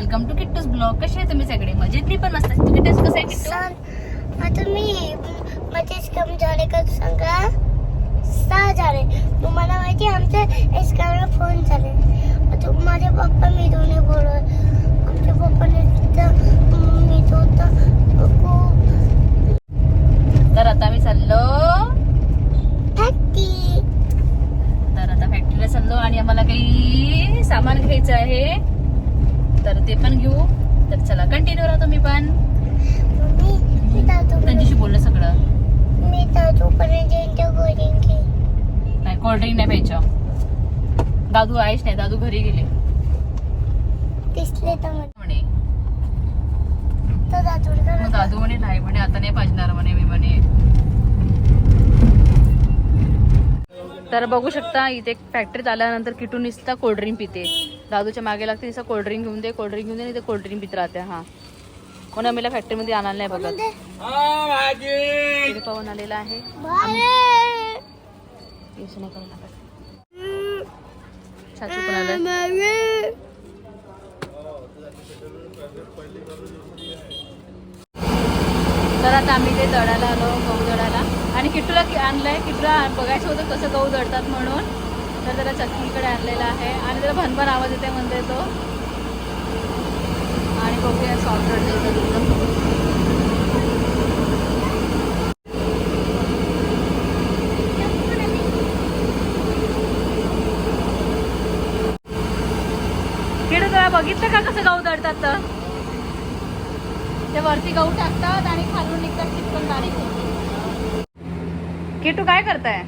Welcome to किट्टूस blog. कसे आहे तुम्ही सगळे? मजेत मी पण मस्त. किट्टूस कसं आहे किट्टू? आता मी माझे कमी झाले का सांगा सहा झाले. तुम्हाला माहिती आहे, आमच्या एसकाला फोन झाले. आता माझे पप्पा मी दोन्ही बोलत आमच्या पप्पाने मी तो खूप तर आता आम्ही चाललो. फॅक्टी तर आता फॅक्टरीला चाललो आणि आम्हाला काही सामान घ्यायचं आहे. तर ते पण घेऊ. तर चला कंटिन्यू राहतो मी पण. त्यांच्याशी बोललं सगळं. नाही कोल्ड्रिंक नाही प्यायचं. दादू आहेच नाही दादू घरी गेले. म्हणे. दादू म्हणे नाही म्हणे आता नाही पाजणार म्हणे मी म्हणे. तर बघू शकता इथे फॅक्टरीत आल्यानंतर किटून निसता कोल्ड्रिंक पिते. दादूच्या मागे लागते निसता कोल्ड्रिंक घेऊन दे कोल्ड्रिंक घेऊन दे नाही ते कोल्ड्रिंक पित राहते हा. म्हणून आम्ही फॅक्टरीमध्ये आणायला नाही बघत. पाहून आलेला आहे. पण. तर आता आम्ही ते दळायला आलो गहू दळायला आणि किट्टूला की- आणलंय किट्टूला बघायचं होतं कसं गहू दळतात म्हणून. तर त्याला चक्कीकडे आणलेला आहे. आणि त्याला भनभन आवाज येते म्हणते तो. आणि बघूया सॉफ्ट दळते तुझं बघितलं का कसं गहू दळतात तर? ते वरती गहू टाकतात आणि खालून निघतात चिकन बारीक किटू काय करताय?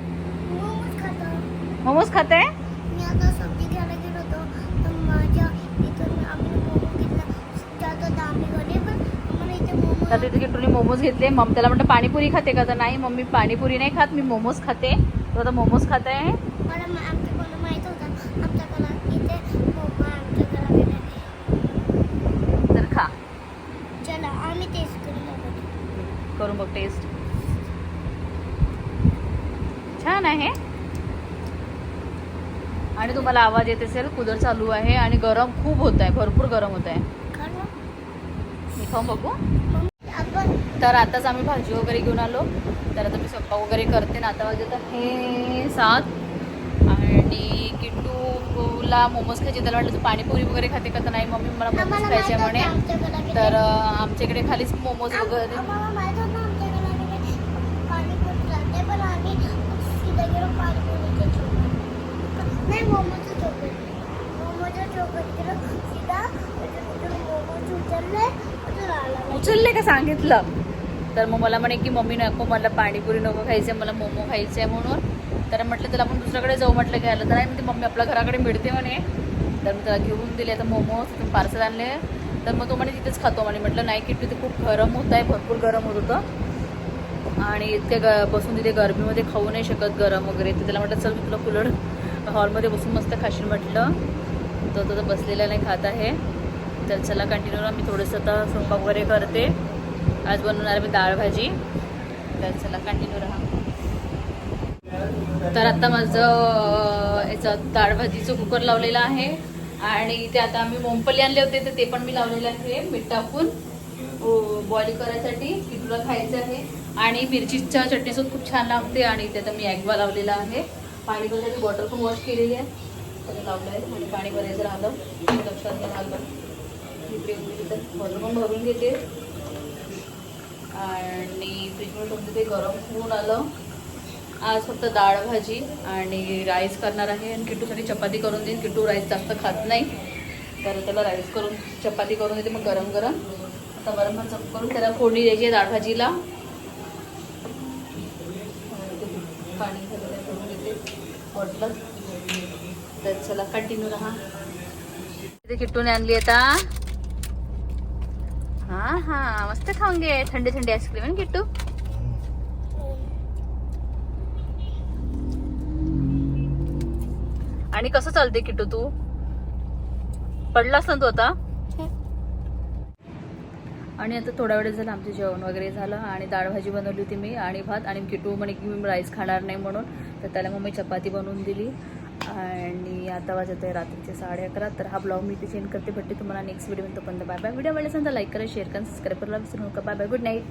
मोमोज खाते? मी आता सब्जी घ्यायला गेलो होतो तर माझ्या इथून आम्ही मोमो घेतला. आम्ही पण इथे मोमो तर तिथे किटूने मोमोज घेतले. मग त्याला म्हटलं पाणीपुरी खाते का? तर नाही मम्मी पाणीपुरी नाही खात मी मोमोज खाते. तो आता मोमोज खात? आहे मला मा- आमच्या कोणा माहीत होतं? इथे मोमो तर खा. चला आम्ही टेस्ट. करून बघ. टेस्ट छान आहे. आणि तुम्हाला आवाज येत असेल कूलर चालू आहे आणि गरम खूप होत आहे भरपूर गरम होत आहे? मी खाऊन बघू. तर आताच आम्ही भाजी वगैरे घेऊन आलो. तर आता मी स्वयंपाक वगैरे करते. ना आता वाजत आहे सात. आणि किट्टूला मोमोज खायचे. त्याला वाटलं तू पाणीपुरी वगैरे खाते का? तर नाही मम्मी मला मोमोज खायचे म्हणे. तर आमच्या इकडे खालीच मोमोज वगैरे आम्हाला माहीत होतं आमच्या घराकडे पाणीपुरी राहते पण आम्ही सीधा गेलो पाणीपुरीच्या चौकात नाही मोमोचं चौकट मोमोच्या चौकात सीधा मोमोज उचलले अजून आला उचलले का सांगितलं? तर मग मला म्हणे की मम्मी नको मला पाणीपुरी नको खायचे मला मोमो खायचं आहे म्हणून. तर म्हटलं त्याला आपण दुसऱ्याकडे जाऊ म्हटलं घ्यायला तर नाही. म्हणते मम्मी आपल्या घराकडे मिळते म्हणे. तर मी त्याला घेऊन दिले तर मोमोज तिथून पार्सल आणले. तर मग तो म्हणे तिथेच खातो म्हणे. म्हटलं नाही की तिथे खूप गरम होत आहे भरपूर गरम होत होतं. आणि ते ग बसून तिथे गरमीमध्ये खाऊ नाही शकत गरम वगैरे. तर त्याला म्हटलं चल मी तुला कुलड हॉलमध्ये बसून मस्त खाशील म्हटलं. तो तो बसलेला नाही खात आहे. तर चला कंटिन्यू मी थोडंसं आता स्वयंपाक वगैरे करते. आज बनवणार मी डाळ भाजी. तर चला कंटिन्यू राहा तर आता माझं याचं डाळ भाजीचं कुकर लावलेलं आहे. आणि ते आता आम्ही मोमपल्ली आणले होते तर ते पण मी लावलेलं आहे मीठ टाकून. हो, बॉईल करायसाठी किटूला खायचं आहे. आणि मिरचीच्या चटणीसोबत खूप छान लागते. आणि ते आता मी ॲग्वा लावलेला आहे. पाणी भरायची बॉटल पण वॉश केलेली आहे. तर लावलं आहे आणि पाणी भरायचं राहिलं. लक्षात घ्या आलं. इकडे बॉटल पण भरून घेते. आणि फ्रीजमध्ये तुमचं ते गरम होऊन आलं. आज फक्त डाळ भाजी आणि राईस करणार आहे. आणि किट्टूसाठी चपाती करून देईन. किट्टू राईस जास्त खात नाही. तर त्याला राईस करून चपाती करून देते. मग गरम गरम. आता गरम भात चप करून त्याला फोडणी द्यायची आहे डाळ भाजीला. पाणी देते तर चला कंटिन्यू राहा. इथे किट्टूने आणली आता. हा हा मस्त खाऊन घे. थंडी थंडी आईस्क्रीम आहे किट्टू आणि कसं चालते किट्टू तू? पडलास ना तू आता? आणि आता थोड्या वेळ झालं आमचं जेवण वगैरे झालं आणि डाळ भाजी बनवली होती मी आणि भात आणि किटू म्हणे की मी राईस खाणार नाही म्हणून तर त्याला मग मी चपाती बनवून दिली. आणि आता वाजत आहे रात्रीचे साडे अकरा तर हा ब्लॉग मी इथे सेंड करते. भेटते तुम्हाला नेक्स्ट व्हिडिओ तो पण बाय बाय व्हिडिओ आवडला असेल तर लाईक करा शेअर करा. सबस्क्राईब करायला विसरू नका. Bye bye good night